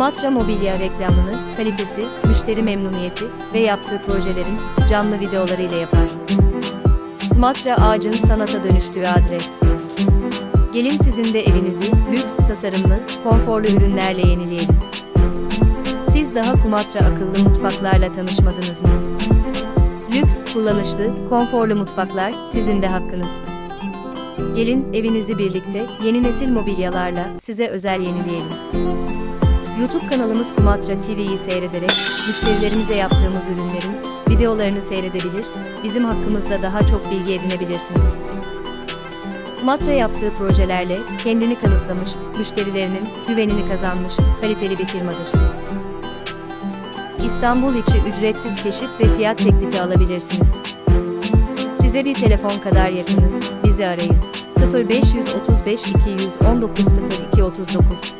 Matra Mobilya reklamını, kalitesi, müşteri memnuniyeti ve yaptığı projelerin canlı videoları ile yapar. Matra ağacın sanata dönüştüğü adres. Gelin sizin de evinizi lüks, tasarımlı, konforlu ürünlerle yenileyelim. Siz daha Kumatra akıllı mutfaklarla tanışmadınız mı? Lüks, kullanışlı, konforlu mutfaklar sizin de hakkınız. Gelin evinizi birlikte yeni nesil mobilyalarla size özel yenileyelim. YouTube kanalımız Kumatra TV'yi seyrederek müşterilerimize yaptığımız ürünlerin videolarını seyredebilir, bizim hakkımızda daha çok bilgi edinebilirsiniz. Kumatra yaptığı projelerle kendini kanıtlamış, müşterilerinin güvenini kazanmış kaliteli bir firmadır. İstanbul içi ücretsiz keşif ve fiyat teklifi alabilirsiniz. Size bir telefon kadar yakınız, bizi arayın. 0535 219 0239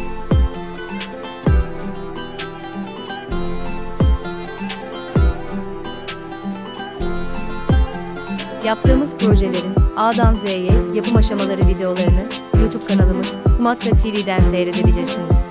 Yaptığımız projelerin A'dan Z'ye yapım aşamaları videolarını YouTube kanalımız Kumatra TV'den seyredebilirsiniz.